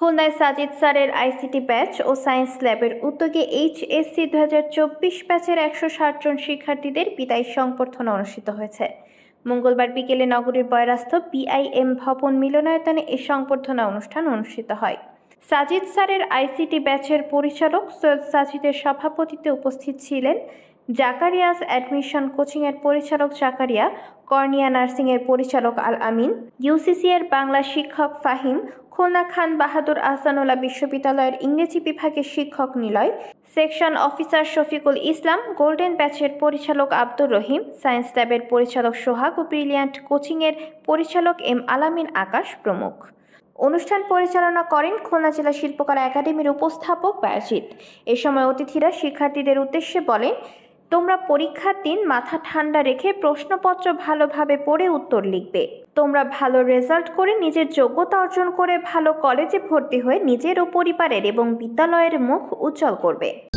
খুলনায় সাজিদ স্যারের ICT batch ও science ল্যাবের উদ্যোগে এইচএসসি দু হাজার চব্বিশ ব্যাচের একশো ষাট জন শিক্ষার্থীদের বিদায় সংবর্ধনা অনুষ্ঠিত হয়েছে। মঙ্গলবার বিকেলে নগরীর বয়রাস্থ বিআইএম ভবন মিলনায়তনে এই সংবর্ধনা অনুষ্ঠান অনুষ্ঠিত হয়। সাজিদ স্যারের আইসিটি ব্যাচের পরিচালক সৈয়দ সাজিদের সভাপতিত্বে উপস্থিত ছিলেন জাকারিয়াস অ্যাডমিশন কোচিংয়ের পরিচালক জাকারিয়া, কর্নিয়া নার্সিংয়ের পরিচালক আল আমিন ইউসিসি এর বাংলা শিক্ষক ফাহিম খুলনা খান বাহাদুর আহসানুল্লাহ বিশ্ববিদ্যালয়ের ইংরেজি বিভাগের শিক্ষক Niloy, section officer Shafiqul Islam, golden ব্যাচের পরিচালক আব্দুর রহিম, সায়েন্স ল্যাবের পরিচালক সোহাগ ও ব্রিলিয়ান্ট কোচিংয়ের পরিচালক এম আলামিন আকাশ প্রমুখ। অনুষ্ঠান পরিচালনা করেন খুলনা জেলা শিল্পকলা একাডেমির উপস্থাপক বায়াজিৎ। এ সময় অতিথিরা শিক্ষার্থীদের উদ্দেশ্যে বলেন তোমরা পরীক্ষার দিন মাথা ঠান্ডা রেখে প্রশ্নপত্র ভালোভাবে পড়ে উত্তর লিখবে। তোমরা ভালো রেজাল্ট করে নিজের যোগ্যতা অর্জন করে ভালো কলেজে ভর্তি হয়ে নিজের ও পরিবারের এবং বিদ্যালয়ের মুখ উজ্জ্বল করবে।